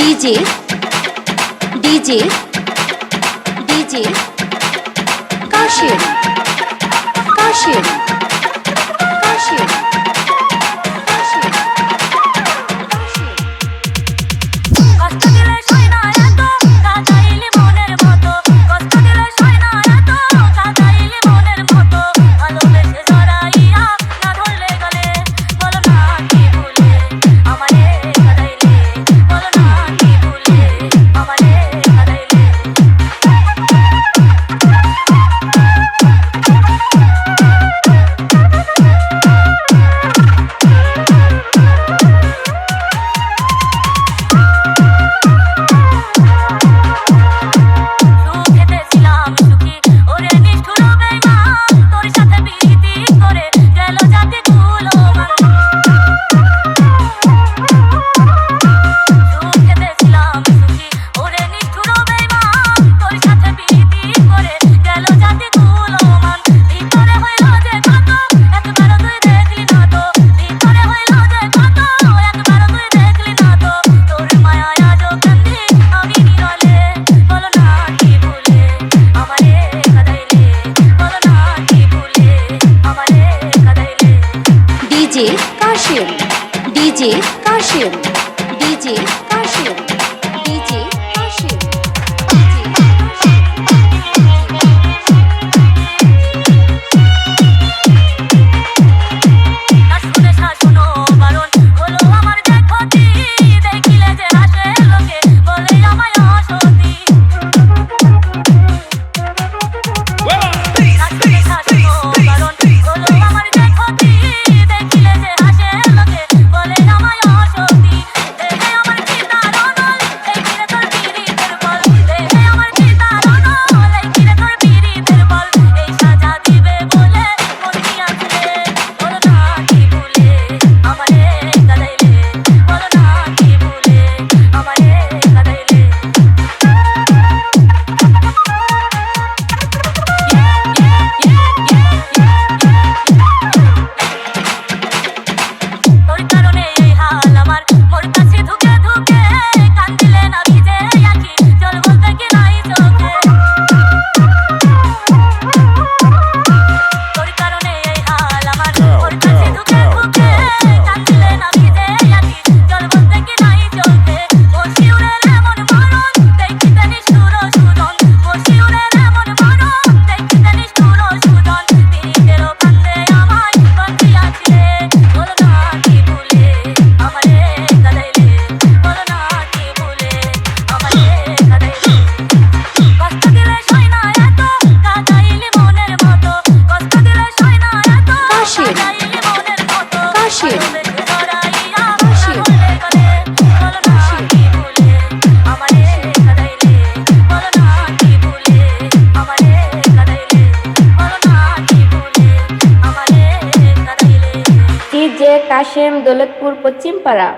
DJ DJ DJ কাশের কাশের DJ Kasem. DJ Kasem. DJ Kasem Daulatpur Paschimpara.